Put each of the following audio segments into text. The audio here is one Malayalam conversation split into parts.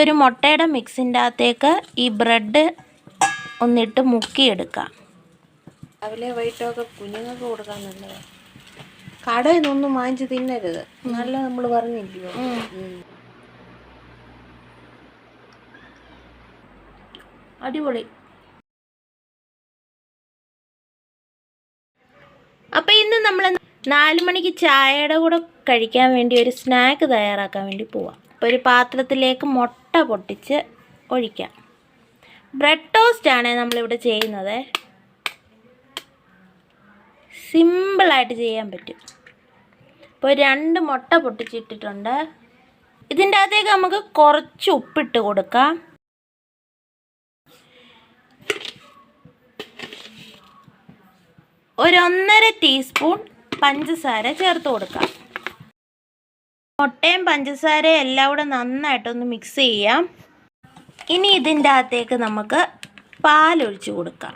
ഒരു മുട്ടയുടെ മിക്സിന്റെ അകത്തേക്ക് ഈ ബ്രെഡ് ഒന്നിട്ട് മുക്കിയെടുക്കാം. രാവിലെ വൈകിട്ടൊക്കെ കുഞ്ഞുങ്ങൾക്ക് കൊടുക്കാൻ നല്ലതാണ് കടയിൽ നിന്നൊന്നും വാങ്ങിച്ച് തിന്നരുത്. നല്ല നമ്മൾ പറഞ്ഞില്ലയോ. അടിപൊളി. അപ്പോൾ ഇന്ന് നമ്മൾ നാല് മണിക്ക് ചായയുടെ കൂടെ കഴിക്കാൻ വേണ്ടി ഒരു സ്നാക്ക് തയ്യാറാക്കാൻ വേണ്ടി പോവാം. അപ്പോൾ ഒരു പാത്രത്തിലേക്ക് മുട്ട പൊട്ടിച്ച് ഒഴിക്കാം. ബ്രെഡ് ടോസ്റ്റ് ആണ് നമ്മളിവിടെ ചെയ്യുന്നത്. സിമ്പിളായിട്ട് ചെയ്യാൻ പറ്റും. ഇപ്പോൾ രണ്ട് മുട്ട പൊട്ടിച്ചിട്ടിട്ടുണ്ട്. ഇതിന്റെ അകത്തേക്ക് നമുക്ക് കുറച്ച് ഉപ്പിട്ട് കൊടുക്കാം. ഒരൊന്നര ടീസ്പൂൺ പഞ്ചസാര ചേർത്ത് കൊടുക്കാം. മുട്ടയും പഞ്ചസാരയും എല്ലാം കൂടെ നന്നായിട്ടൊന്ന് മിക്സ് ചെയ്യാം. ഇനി ഇതിന്റെ അകത്തേക്ക് നമുക്ക് പാലൊഴിച്ച് കൊടുക്കാം.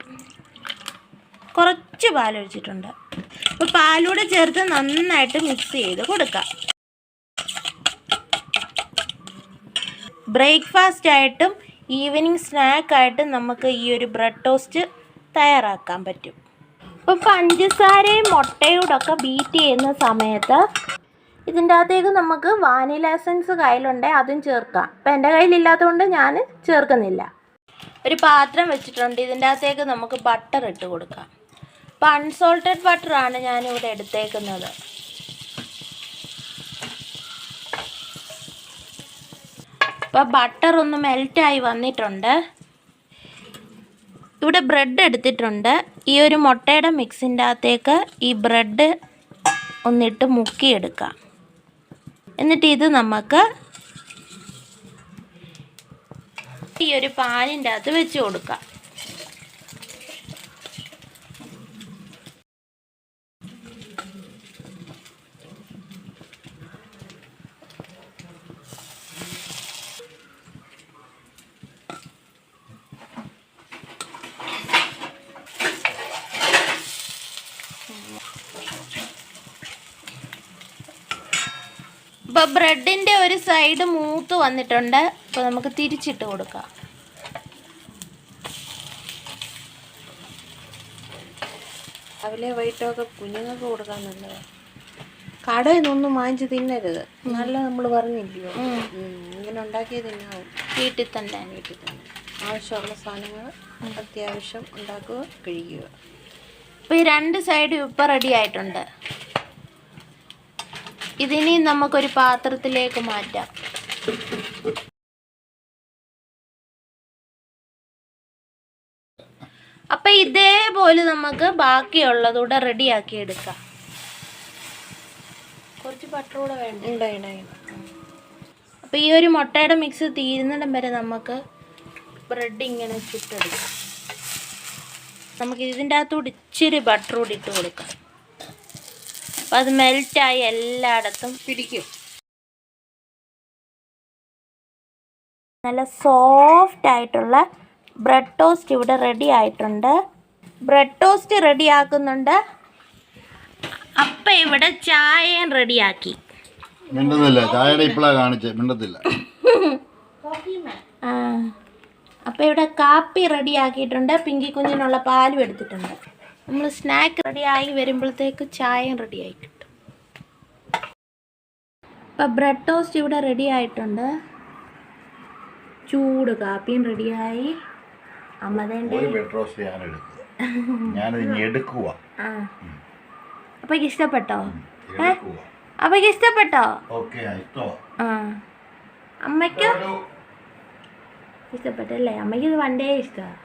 കുറച്ച് പാലൊഴിച്ചിട്ടുണ്ട്. അപ്പോൾ പാലൂടെ ചേർത്ത് നന്നായിട്ട് മിക്സ് ചെയ്ത് കൊടുക്കാം. ബ്രേക്ക്ഫാസ്റ്റ് ആയിട്ടും ഈവനിങ് സ്നാക്കായിട്ടും നമുക്ക് ഈ ഒരു ബ്രെഡ് ടോസ്റ്റ് തയ്യാറാക്കാൻ പറ്റും. അപ്പോൾ പഞ്ചസാരയും മുട്ടയോടൊക്കെ ബീറ്റ് ചെയ്യുന്ന സമയത്ത് ഇതിന്റെ അകത്തേക്ക് നമുക്ക് വാനില എസൻസ് കയ്യിലുണ്ട് അതും ചേർക്കാം. അപ്പം എന്റെ കയ്യിലില്ലാത്തതുകൊണ്ട് ഞാൻ ചേർക്കുന്നില്ല. ഒരു പാത്രം വെച്ചിട്ടുണ്ട്. ഇതിന്റെ അകത്തേക്ക് നമുക്ക് ബട്ടർ ഇട്ട് കൊടുക്കാം. അപ്പം അൺസോൾട്ടഡ് ബട്ടറാണ് ഞാനിവിടെ എടുത്തേക്കുന്നത്. അപ്പം ബട്ടർ ഒന്ന് മെൽറ്റായി വന്നിട്ടുണ്ട്. ഇവിടെ ബ്രെഡ് എടുത്തിട്ടുണ്ട്. ഈ ഒരു മുട്ടയുടെ മിക്സിന്റെ അകത്തേക്ക് ഈ ബ്രെഡ് ഒന്നിട്ട് മുക്കിയെടുക്കാം. എന്നിട്ട് ഇത് നമുക്ക് ഈ ഒരു പാനിന്റെ അകത്ത് വെച്ച് കൊടുക്കാം. ഇപ്പോൾ ബ്രെഡിന്റെ ഒരു സൈഡ് മൂത്ത് വന്നിട്ടുണ്ട്. അപ്പോൾ നമുക്ക് തിരിച്ചിട്ട് കൊടുക്കാം. രാവിലെ വൈകിട്ടൊക്കെ കുഞ്ഞുങ്ങൾക്ക് കൊടുക്കാൻ നല്ലത്. കടയിൽ നിന്നൊന്നും വാങ്ങിച്ച് തിന്നരുത്. നല്ല നമ്മൾ പറഞ്ഞില്ലയോ. ഇങ്ങനെ ഉണ്ടാക്കിയത് തിന്നാവും. വീട്ടിൽ തന്നെ. വീട്ടിൽ തന്നെ. ആവശ്യമുള്ള സാധനങ്ങൾ അത്യാവശ്യം ഉണ്ടാക്കുക കഴിക്കുക. അപ്പോൾ ഈ രണ്ട് സൈഡും ഇപ്പം റെഡി ആയിട്ടുണ്ട്. ഇതിനി നമുക്കൊരു പാത്രത്തിലേക്ക് മാറ്റാം. അപ്പം ഇതേപോലെ നമുക്ക് ബാക്കിയുള്ളതൂടെ റെഡിയാക്കി എടുക്കാം. കുറച്ച് ബട്ടർ കൂടെ വേണ്ട? അപ്പോൾ ഈ ഒരു മുട്ടയുടെ മിക്സ് തീരുന്നിടം വരെ നമുക്ക് ബ്രെഡ് ഇങ്ങനെ ചുട്ടെടുക്കാം. നമുക്ക് ഇതിന്റെ അകത്തോട് ഇച്ചിരി ബട്ടർ കൂടി ഇട്ട് കൊടുക്കാം. അപ്പോൾ അത് മെൽറ്റായി എല്ലായിടത്തും പിടിക്കും. നല്ല സോഫ്റ്റ് ആയിട്ടുള്ള ബ്രെഡ് ടോസ്റ്റ് ഇവിടെ റെഡി ആയിട്ടുണ്ട്. ബ്രെഡ് ടോസ്റ്റ് റെഡി ആക്കുന്നുണ്ട്. അപ്പം ഇവിടെ ചായയും റെഡിയാക്കി മിണ്ടുന്നില്ല ചായയുടെ ഇപ്പോഴാ കാണിച്ചേ മിണ്ടത്തില്ല. അപ്പം ഇവിടെ കാപ്പി റെഡി ആക്കിയിട്ടുണ്ട്. പിങ്കി കുഞ്ഞിനുള്ള പാലും എടുത്തിട്ടുണ്ട്. നമ്മൾ സ്നാക്ക് റെഡിയായി ആയി വരുമ്പോഴത്തേക്ക് ചായയും റെഡി ആയി കിട്ടും. ഇപ്പം ബ്രെഡ് ടോസ്റ്റ് ഇവിടെ റെഡി ആയിട്ടുണ്ട്. ചൂട് കാപ്പിയും റെഡിയായി അമ്മതേന്റെ അപ്പം ഇഷ്ടപ്പെട്ടോ? ഇഷ്ടപ്പെട്ടോ? അമ്മയ്ക്കോ? ഇഷ്ടപ്പെട്ടല്ലേ? അമ്മയ്ക്ക് ഇത് വണ്ടേ ഇഷ്ടമാണ്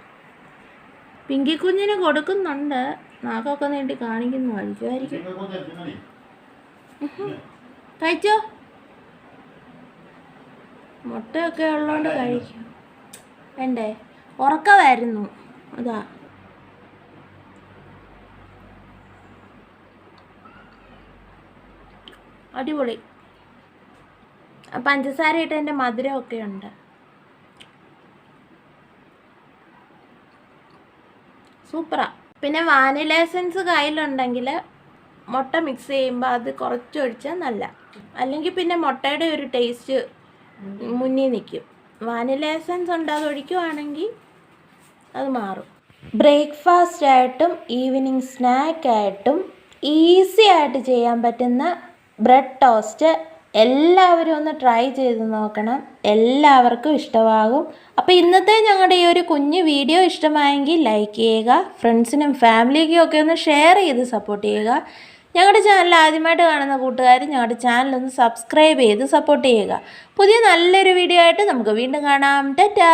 പിങ്കി കുഞ്ഞിന് കൊടുക്കുന്നുണ്ട്. നാക്കൊക്കെ നീട്ടി കാണിക്കുന്നു. കഴിക്കുമായിരിക്കും കഴിച്ചോ? മുട്ടയൊക്കെ ഉള്ളതുകൊണ്ട് കഴിക്കും. വേണ്ടേ? ഉറക്കമായിരുന്നു. അതാ. അടിപൊളി. പഞ്ചസാര ഇട്ട് എന്റെ മധുരമൊക്കെ ഉണ്ട്. സൂപ്പറാ. പിന്നെ വാനില എസൻസ് കയ്യിലുണ്ടെങ്കിൽ മുട്ട മിക്സ് ചെയ്യുമ്പോൾ അത് കുറച്ചൊഴിച്ചാൽ നല്ല. അല്ലെങ്കിൽ പിന്നെ മുട്ടയുടെ ഒരു ടേസ്റ്റ് മുന്നിൽ നിൽക്കും വാനില എസൻസ് ഉണ്ട് അത് ഒഴിക്കുവാണെങ്കിൽ അത് മാറും. ബ്രേക്ക്ഫാസ്റ്റ് ആയിട്ടും ഈവനിങ് സ്നാക്കായിട്ടും ഈസി ആയിട്ട് ചെയ്യാൻ പറ്റുന്ന ബ്രെഡ് ടോസ്റ്റ് എല്ലാവരും ഒന്ന് ട്രൈ ചെയ്ത് നോക്കണം. എല്ലാവർക്കും ഇഷ്ടമാകും. അപ്പോൾ ഇന്നത്തെ ഞങ്ങളുടെ ഈ ഒരു കുഞ്ഞു വീഡിയോ ഇഷ്ടമായെങ്കിൽ ലൈക്ക് ചെയ്യുക ഫ്രണ്ട്സിനും ഫാമിലിക്കും ഒക്കെ ഒന്ന് ഷെയർ ചെയ്ത് സപ്പോർട്ട് ചെയ്യുക. ഞങ്ങളുടെ ചാനൽ ആദ്യമായിട്ട് കാണുന്ന കൂട്ടുകാർ ഞങ്ങളുടെ ചാനൽ ഒന്ന് സബ്സ്ക്രൈബ് ചെയ്ത് സപ്പോർട്ട് ചെയ്യുക. പുതിയ നല്ലൊരു വീഡിയോ ആയിട്ട് നമുക്ക് വീണ്ടും കാണാം. ടാറ്റാ!